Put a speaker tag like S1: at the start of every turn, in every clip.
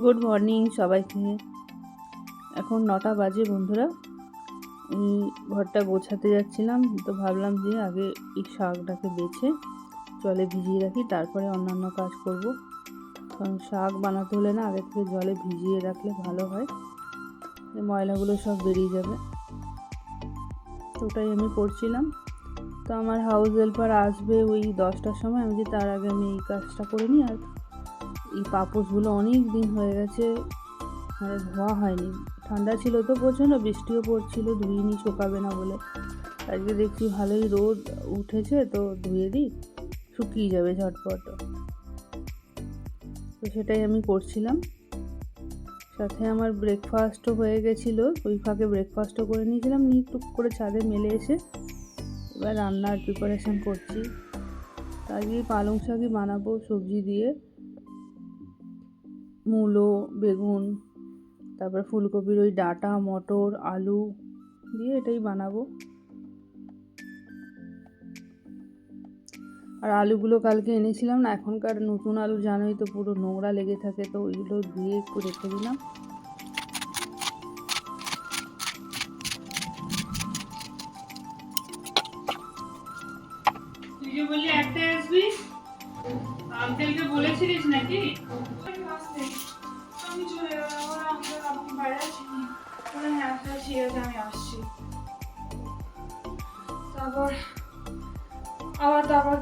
S1: Good morning সবাইকে। এখন নটা বাজে বন্ধুরা। এই ঘরটা গোছাতে যাচ্ছিলাম, তো ভাবলাম যে আগে এই শাকটাকে বেছে জলে ভিজিয়ে রাখি, তারপরে অন্যান্য কাজ করব। কারণ শাক বানাতে হলে না আগে থেকে জলে ভিজিয়ে রাখলে ভালো হয়। ময়লাগুলো সব বেরিয়ে যাবে। তো ওটাই আমি করছিলাম। তো আমার হাউস হেল্পার আসবে ওই দশটার সময়, আমি যে তার আগে আমি এই কাজটা করে নিই আর এই পাপোশগুলো অনেক দিন হয়ে গেছে মানে ধোয়া হয়নি। ঠান্ডা ছিল তো প্রচণ্ড, বৃষ্টিও পড়ছিল, ধুইনি, শুকাবে না বলে। আজকে দেখছি ভালোই রোদ উঠেছে, তো ধুয়ে দিই, শুকিয়ে যাবে ঝটপট। তো সেটাই আমি করছিলাম। সাথে আমার ব্রেকফাস্টও হয়ে গেছিল, ওই ফাঁকে ব্রেকফাস্টও করে নিয়েছিলাম, নিয়ে টুক করে ছাদে মেলে এসে এবার রান্নার প্রিপারেশান করছি। আজকে পালং শাকই বানাবো সবজি দিয়ে। মূলো, বেগুন, তারপরে ফুলকপির ওই ডাঁটা, মটর, আলু দিয়ে এটাই বানাবো। আর আলুগুলো কালকে এনেছিলাম না, এখনকার নতুন আলু জানোই তো পুরো নোংরা লেগে থাকে, তো ওইগুলো দিয়ে একটু রেখে দিলাম।
S2: একটাই আসবি বলেছিলিস নাকি?
S3: আছে আমি আসছি। তারপর আবার তারপর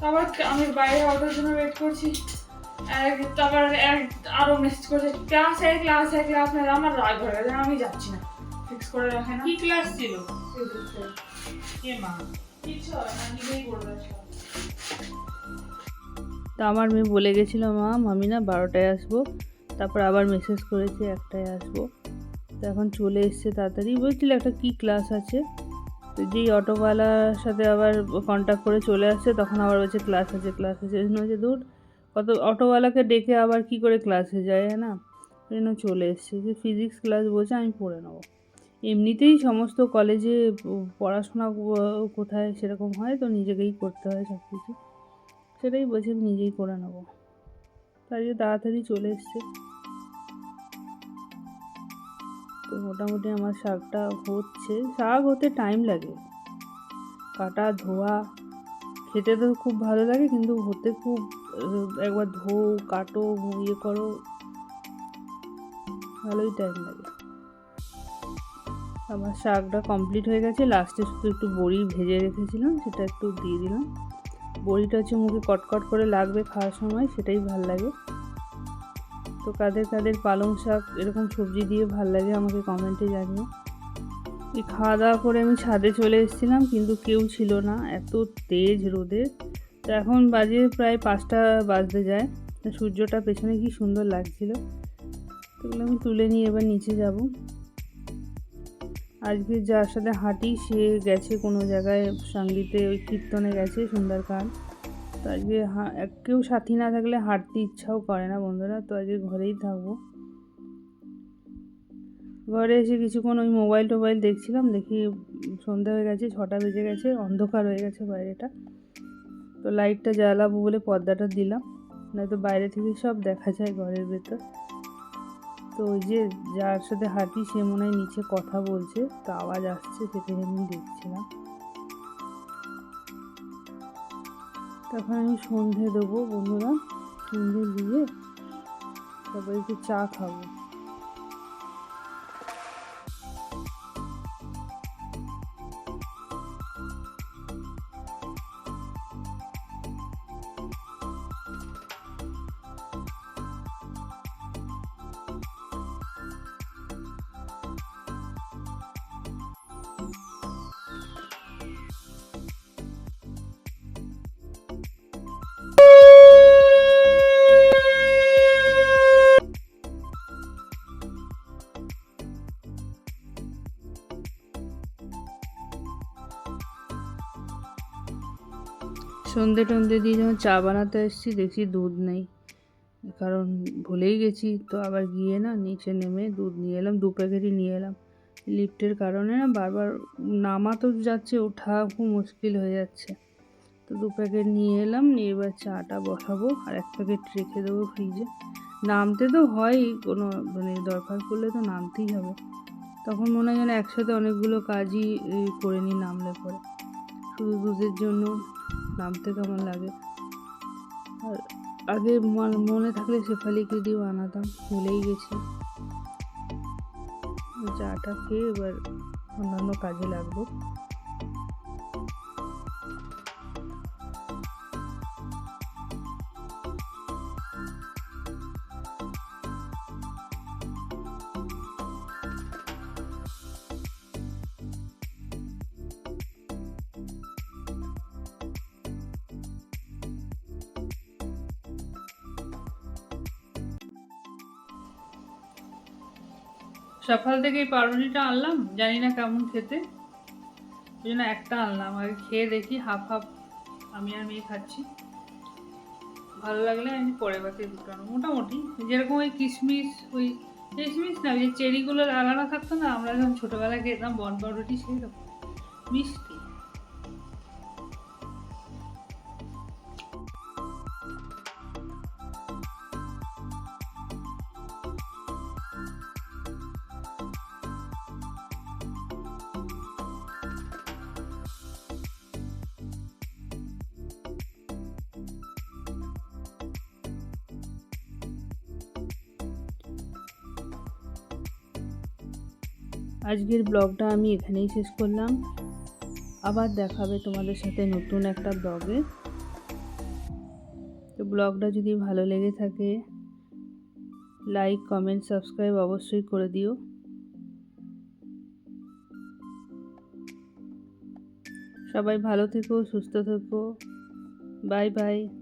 S3: তারপর আমি বাইরে অটোর জন্য ওয়েট করছি। এক তারপর এক আরও মেসেজ করছে ক্লাস এক ক্লাস এক ক্লাস নেই আমার রাগ হয়ে গেছে আমি যাচ্ছি না। ফিক্স করে রাখে না।
S2: কি ক্লাস ছিল?
S3: Physics
S2: মা
S3: কিচ্ছু হয় না নিজেই করবে
S1: তো আমার মেয়ে বলে গেছিল মা আমি না বারোটায় আসব। তারপর আবার মেসেজ করেছে একটায় আসব। তো এখন চলে এসছে তাড়াতাড়ি। বলছিল একটা কি ক্লাস আছে? তো যেই অটোওয়ালার সাথে আবার কন্ট্যাক্ট করে চলে আসছে, তখন আবার বলছে ক্লাস আছে ক্লাস আছে। এই জন্য হচ্ছে দূর, কত অটোওয়ালাকে ডেকে আবার কি করে ক্লাসে যায় হ্যাঁ না? জন্য চলে এসছে। যে ফিজিক্স ক্লাস বলছে, আমি পড়ে নেব। এমনিতেই সমস্ত কলেজে পড়াশোনা কোথায় সেরকম হয়, তো নিজেকেই করতে হয় সব কিছু সেটাই বলছে, আমি নিজেই করে নেব। তাই তাড়াতাড়ি চলে এসছে। তো মোটামুটি আমার শাকটা হচ্ছে। শাক হতে টাইম লাগে। কাটা, ধোয়া, খেতে তো খুব ভালো লাগে, কিন্তু হতে খুব, একবার ধো কাটো ইয়ে করো, ভালোই টাইম লাগে। আমার শাকটা কমপ্লিট হয়ে গেছে। লাস্টে শুধু একটু বড়ি ভেজে রেখেছিলাম, সেটা একটু দিয়ে দিলাম। বড়িটা হচ্ছে মুখে কটকট করে লাগবে খাওয়ার সময়, সেটাই ভালো লাগে। তো কাদের কাদের পালং শাক এরকম সবজি দিয়ে ভালো লাগে আমাকে কমেন্টে জানিও। এই খাওয়া দাওয়া করে আমি ছাদে চলে এসেছিলাম, কিন্তু কেউ ছিল না, এত তেজ রোদে। তো এখন বাজে প্রায় পাঁচটা বাজতে যায় সূর্যটা পেছনে কি সুন্দর লাগছিল। তো এগুলো আমি তুলে নিয়ে এবার নিচে যাব। আজকে যার সাথে হাঁটি সে গেছে কোনো জায়গায়, সঙ্গীতে ওই কীর্তনে গেছে সুন্দরকান তো আজকে কেউ সাথী না থাকলে হাঁটতে ইচ্ছাও করে না বন্ধুরা, তো আজকে ঘরেই থাকব। ঘরে এসে কিছুক্ষণ ওই মোবাইল টোবাইল দেখছিলাম, দেখি সন্ধ্যা হয়ে গেছে, ছটা বেজে গেছে, অন্ধকার হয়ে গেছে বাইরেটা। তো লাইটটা জ্বালাবো বলে পর্দাটা দিলাম, নয়তো বাইরে থেকে সব দেখা যায় ঘরের ভেতর। তো ওই যে যার সাথে হাঁটি সে মনে হয় নিচে কথা বলছে, তো আওয়াজ আসছে সেটাই আমি দেখছিলাম। তখন আমি সন্ধে দেবো বন্ধুরা সন্ধে দিয়ে তারপরে একটু চা খাব। সন্ধে টন্ধে দিয়ে যখন চা বানাতে এসেছি, দেখছি দুধ নেই। কারণ ভুলেই গেছি, তো আবার গিয়ে না নিচে নেমে দুধ নিয়ে এলাম, দু প্যাকেটই নিয়ে এলাম। লিফটের কারণে না বারবার নামা তো যাচ্ছে, ওঠা খুব মুশকিল হয়ে যাচ্ছে। তো দু প্যাকেট নিয়ে এলাম, নিয়ে এবার চাটা বসাবো, আর এক প্যাকেট রেখে দেবো ফ্রিজে। নামতে তো হয়ই, কোনো মানে দরকার পড়লে তো নামতেই হবে। তখন মনে হয় যেন একসাথে অনেকগুলো কাজই করে নিই নামলে পরে। শুধু দুধের জন্য নামতে কেমন লাগে? আর আগে মন- থাকলে শেফালিকে দিয়েও আনাতাম ভুলেই গেছি। চাটা খেয়ে এবার অন্যান্য কাজে লাগবো।
S2: সকাল থেকে এই পাউরুটিটা আনলাম, জানি না কেমন খেতে। ওই জন্য একটা আনলাম, আগে খেয়ে দেখি, হাফ হাফ আমি আর মেয়ে খাচ্ছি। ভালো লাগলে আমি পরে বাকি দুটো। মোটামুটি, যেরকম ওই কিশমিশ ওই কিশমিশ না, ওই যে চেরিগুলো আলাদা থাকতো না, আমরা যখন ছোটোবেলায় খেতাম, বন পাউরুটি সেই রকম। মিষ্টি।
S1: আজকের ব্লগটা আমি এখানেই শেষ করলাম। আবার দেখাবে তোমাদের সাথে নতুন একটা ব্লগে। তো ব্লগটা যদি ভালো লেগে থাকে লাইক কমেন্ট সাবস্ক্রাইব অবশ্যই করে দিও। সবাই ভালো থেকো, সুস্থ থেকো। Bye bye.